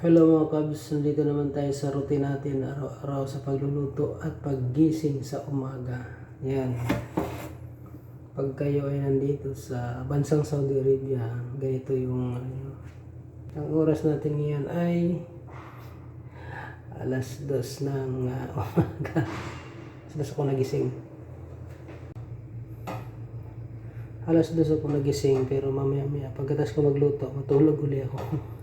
Hello mga kabs, nandito naman tayo sa routine natin araw-araw sa pagluluto at paggising sa umaga. Yan. Pag kayo ay nandito sa bansang Saudi Arabia, ganito yung ano, ang oras natin ngayon ay alas dos ng ah, umaga. alas dos ako nagising. Alas dos ako nagising pero mamaya maya pagkatas ko magluto, matulog uli ako.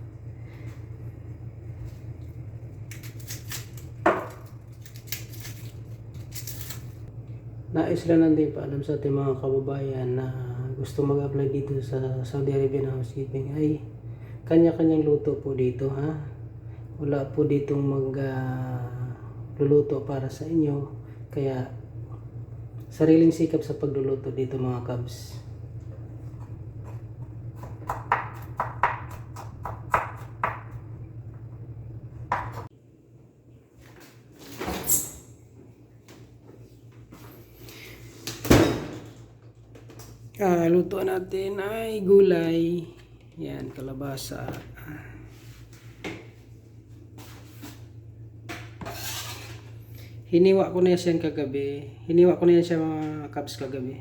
Nais lang natin paalam sa ating mga kababayan na gusto mag-apply dito sa Saudi Arabian Housekeeping ay kanya-kanyang luto po dito ha. Wala po ditong mag ah, luluto para sa inyo. Kaya sariling sikap sa pagluluto dito mga kabs. Ah, luto natin ay gulay. Yan, kalabasa. Hiniwa ko na yan kagabi. Hiniwa ko na yan siya mga cups kagabi.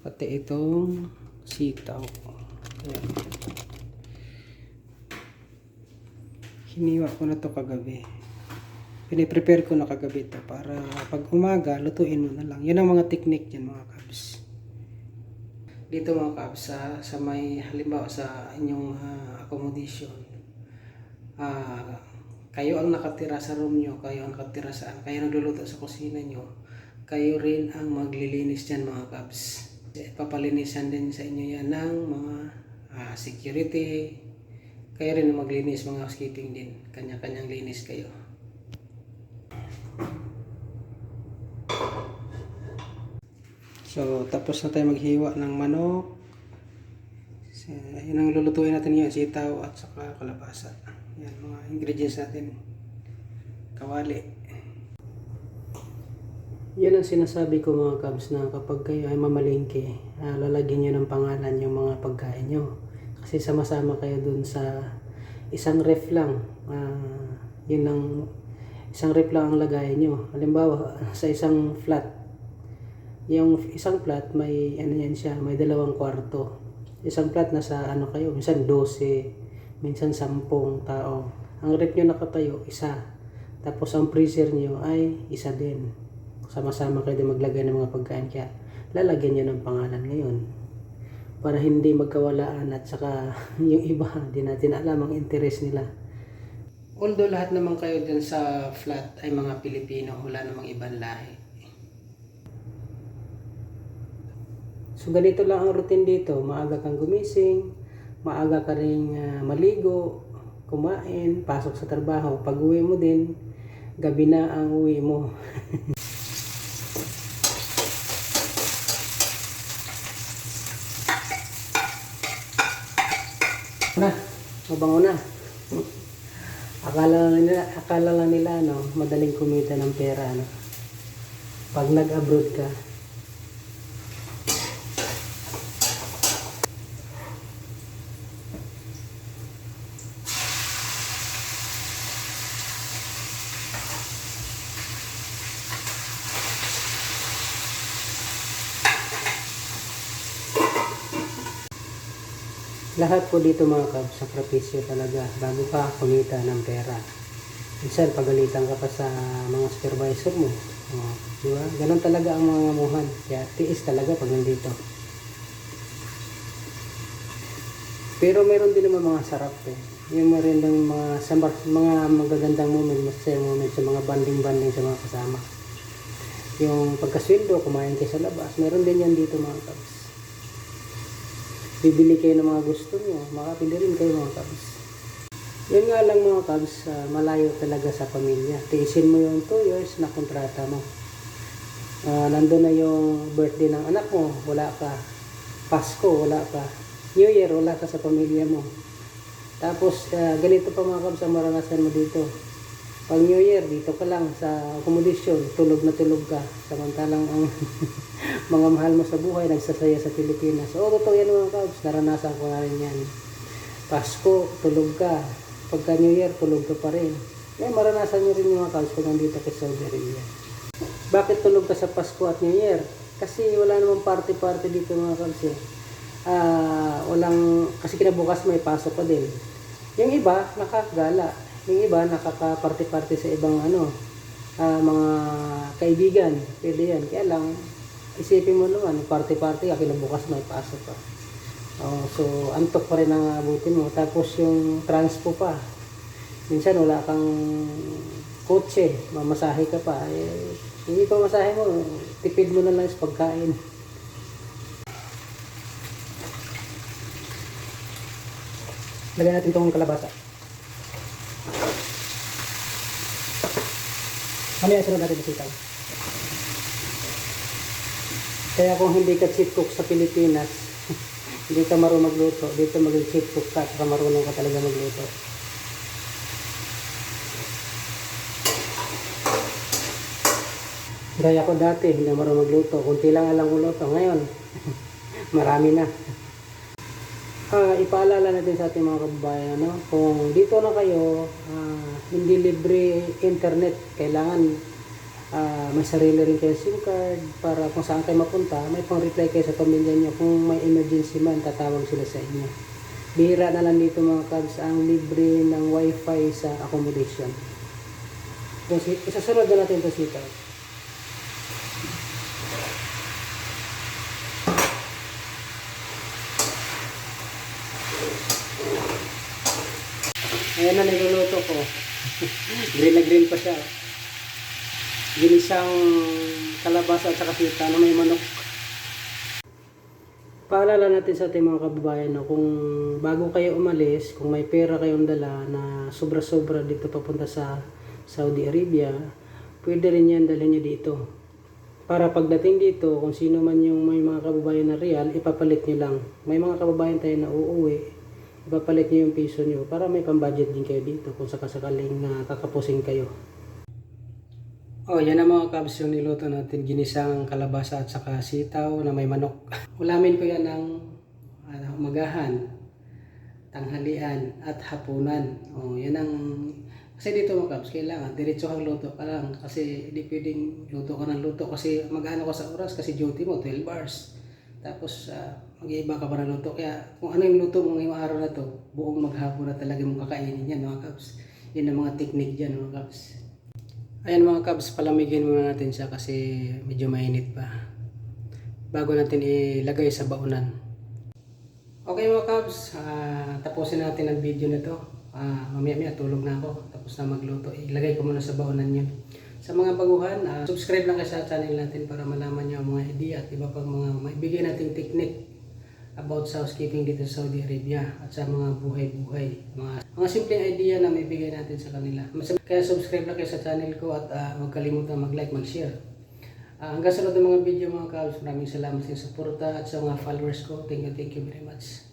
Pati itong sitaw. Yan. Hiniwa ko na to kagabi. Piniprepare ko na kagabi to para pag umaga, lutuin mo na lang. Yan ang mga technique yan mga kabs. Dito mga kabs, sa, sa may halimbawa sa inyong ah, accommodation, ah, kayo ang nakatira sa room nyo, kayo ang nakatira saan, kayo nagluluto sa kusina nyo, kayo rin ang maglilinis dyan mga kabs. Papalinisan din sa inyo yan ng mga ah, security, kayo rin ang maglinis mga housekeeping din, kanya-kanyang linis kayo. So, tapos na tayo maghiwa ng manok. So, yun ang lulutuin natin ngayon, sitaw at saka kalabasa. Yan, mga ingredients natin. Kawali. Yan ang sinasabi ko mga kabs na kapag kayo ay mamalingke, ah, lalagyan nyo ng pangalan yung mga pagkain nyo. Kasi sama-sama kayo dun sa isang ref lang. Ah, yun ang isang ref lang ang lagayan nyo. Halimbawa, sa isang flat, yung isang flat may ano yan siya, may dalawang kwarto. Isang flat nasa ano kayo, minsan 12, minsan 10 tao. Ang rep nyo nakatayo, isa. Tapos ang freezer nyo ay isa din. Sama-sama kayo din maglagay ng mga pagkain kaya lalagyan nyo ng pangalan ngayon. Para hindi magkawalaan at saka yung iba, di natin alam ang interest nila. Although lahat naman kayo dun sa flat ay mga Pilipino, wala namang ibang lahi. So ganito lang ang routine dito. Maaga kang gumising, maaga ka rin ah, maligo, kumain, pasok sa trabaho. Pag uwi mo din, gabi na ang uwi mo. na, mabango na. Akala lang nila, akala lang nila no, madaling kumita ng pera no. Pag nag-abroad ka, Lahat po dito mga kab, sakripisyo talaga bago ka kumita ng pera. Minsan pagalitan ka pa sa mga supervisor mo. Oh, di ba? Ganon talaga ang mga ngamuhan. Kaya tiis talaga pag nandito. Pero meron din naman mga sarap eh. Yung meron din mga, sa mga magagandang moment, masaya moment sa mga banding-banding sa mga kasama. Yung pagkasweldo, kumain kayo sa labas, meron din yan dito mga kabs bibili kayo ng mga gusto nyo, makapili rin kayo mga kabs. Yun nga lang mga kabs, ah, malayo talaga sa pamilya. Tiisin mo yung 2 years na kontrata mo. Ah, nandun na yung birthday ng anak mo, wala ka. Pasko, wala ka. New Year, wala ka sa pamilya mo. Tapos, ah, ganito pa mga kabs ang maranasan mo dito. Pag New Year, dito ka lang sa accommodation, tulog na tulog ka. Samantalang ang mga mahal mo sa buhay, nagsasaya sa Pilipinas. Oo, totoo yan mga kabs, naranasan ko na rin yan. Pasko, tulog ka. pagka New Year, tulog ka pa rin. Eh, maranasan nyo rin mga Cubs pag nandito kay Saudi Arabia. Bakit tulog ka sa Pasko at New Year? Kasi wala namang party-party dito mga Cubs eh. Ah, walang, kasi kinabukas may pasok pa din. Yung iba, nakakagala. Yung iba, nakaka-party-party sa ibang ano, ah, mga kaibigan. Pwede yan. Kaya lang, isipin mo naman, party-party, kinabukas may pasok pa. Oh, so, antok pa rin ang abutin mo. Tapos yung transpo pa. Minsan wala kang kotse, mamasahe ka pa. Eh, hindi pa masahe mo, tipid mo na lang sa pagkain. Lagyan natin itong kalabasa. Mamaya sunod natin yung sitaw. Kaya kung hindi ka chip cook sa Pilipinas, hindi ka marunong magluto, dito maging chip cook ka, saka marunong ka talaga magluto. Gaya ko dati, hindi marunong magluto. Kunti lang alam ko luto. Ngayon, marami na. Ah, ipaalala natin sa ating mga kababayan, ano, kung dito na kayo, ah, hindi libre internet, kailangan ah, may sarili rin kayo SIM card para kung saan kayo mapunta, may pang-reply kayo sa pamilya nyo. Kung may emergency man, tatawag sila sa inyo. Bihira na lang dito mga kabs ang libre ng wifi sa accommodation. Kung si- isasunod na natin ito sitaw. Ayan na niluluto ko. green na green pa siya. Ginisang kalabasa at saka sita na may manok. Paalala natin sa ating mga kababayan na kung bago kayo umalis, kung may pera kayong dala na sobra-sobra dito papunta sa Saudi Arabia, pwede rin yan dalhin nyo dito. Para pagdating dito, kung sino man yung may mga kababayan na real, ipapalit nyo lang. May mga kababayan tayo na uuwi, ipapalit nyo yung piso nyo para may pambudget din kayo dito kung sakasakaling na kakapusing kayo. Oh, yan ang mga kabs yung niluto natin. Ginisang kalabasa at saka sitaw na may manok. Ulamin ko yan ng ano, umagahan, tanghalian at hapunan. Oh, yan ang... Kasi dito mga kabs, kailangan diretso kang luto ka lang. Kasi hindi pwedeng luto ka ng luto. Kasi mag-ano ka sa oras kasi duty mo, 12 hours. Tapos uh, mag-iiba ka pa ng luto. Kaya kung ano yung luto mo ngayong araw na to, buong maghapon na talaga mong kakainin yan mga kabs. Yan ang mga technique dyan mga kabs. Ayan mga kabs, palamigin muna natin siya kasi medyo mainit pa. Bago natin ilagay sa baunan. Okay mga kabs, ah, tapusin natin ang video na to. Ah, mamaya-maya tulog na ako. Tapos na magluto. Ilagay ko muna sa baunan yun. Sa mga baguhan, ah, subscribe lang kayo sa channel natin para malaman nyo ang mga idea at iba pang mga maibigay nating technique about sa housekeeping dito sa Saudi Arabia at sa mga buhay-buhay. Mga, mga simpleng idea na may bigay natin sa kanila. Kaya subscribe lang kayo sa channel ko at ah, huwag kalimutan mag-like, mag-share. Ah, hanggang sa ng mga video mga kabs, maraming salamat sa suporta at sa mga followers ko. Thank you, thank you very much.